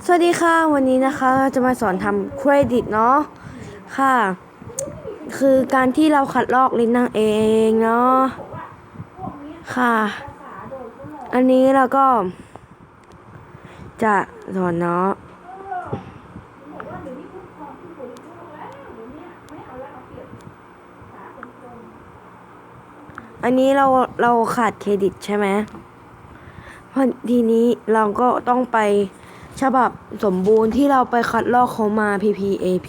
สวัสดีค่ะวันนี้นะคะเราจะมาสอนทำเครดิตเนาะค่ะ คือการที่เราขัดลอกลิ้นนั่งเองเนาะค่ะ อันนี้เราก็ จะสอนเนาะอันนี้เราเราขาดเครดิตใช่ไหมพอทีนี้เราก็ต้องไป ฉบับสมบูรณ์ที่เราไปคัดลอกเขามา PPAP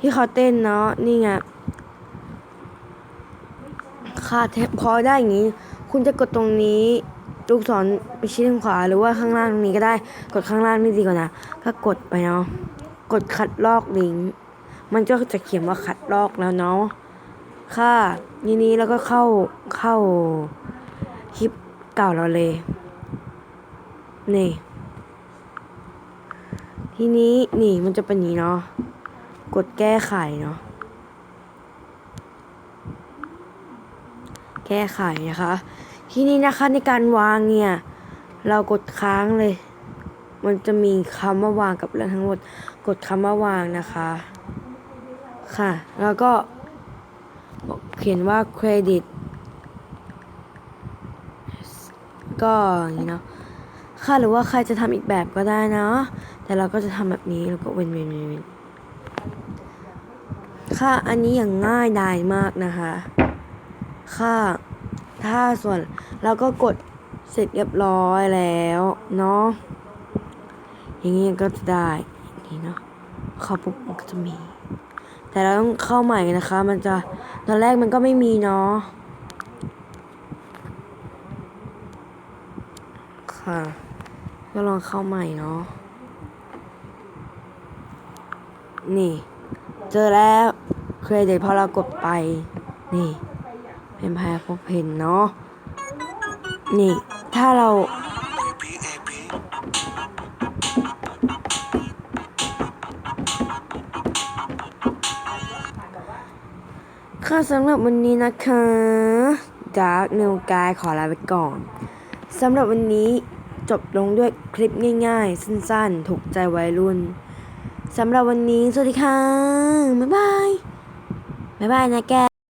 ที่เขาเต้นเนาะนี่ไงค่ะแทบพอได้อย่างนี้ คุณจะกดตรงนี้ลูกศรไปชี้ทางขวาหรือว่าข้างล่างตรงนี้ก็ได้ กดข้างล่างนี่ดีกว่านะก็กดไปเนาะกดคัดลอกลิงก์มันก็จะเขียนว่าคัดลอกแล้วเนาะค่ะทีนี้แล้วก็เข้าเข้าคลิปเก่าเราเลยนี่ ทีนี้นี่มันจะเป็นนี้เนาะ กดแก้ไขเนาะ แก้ไขนะคะ ทีนี้นะคะในการวางเนี่ย เรากดค้างเลย มันจะมีคำว่าวางกับเรื่องทั้งหมด กดคำว่าวางนะคะ ค่ะ แล้วก็เขียนว่าเครดิต ก็อย่างนี้เนาะ ค่ะหรือว่าใครจะทำอีกแบบก็ได้นะ แต่เราก็จะทำแบบนี้แล้วก็เว้นเว้นเว้นเว้นค่ะอันนี้อย่างง่ายดายมากนะคะ ค่ะ ถ้าส่วนเราก็กดเสร็จเรียบร้อยแล้วเนาะอย่างนี้ก็จะได้อย่างนี้เนาะเข้าปุ๊บมันก็จะมี แต่เราต้องเข้าใหม่นะคะ มันจะตอนแรกมันก็ไม่มีเนาะ ค่ะ ก็ลองเข้าใหม่เนาะ นี่ เจอแล้วเครดิตพอเรากดไป นี่ เป็นพายพบเพนเนาะ นี่ ถ้าเราค่ะสำหรับวันนี้นะคะ Dark New Guy ขอลาไปก่อน สำหรับวันนี้ จบลงด้วยคลิปง่ายๆ สั้นๆ ถูกใจวัยรุ่นสำหรับวันนี้ สวัสดีค่ะ บ๊ายบาย บ๊ายบายนะแก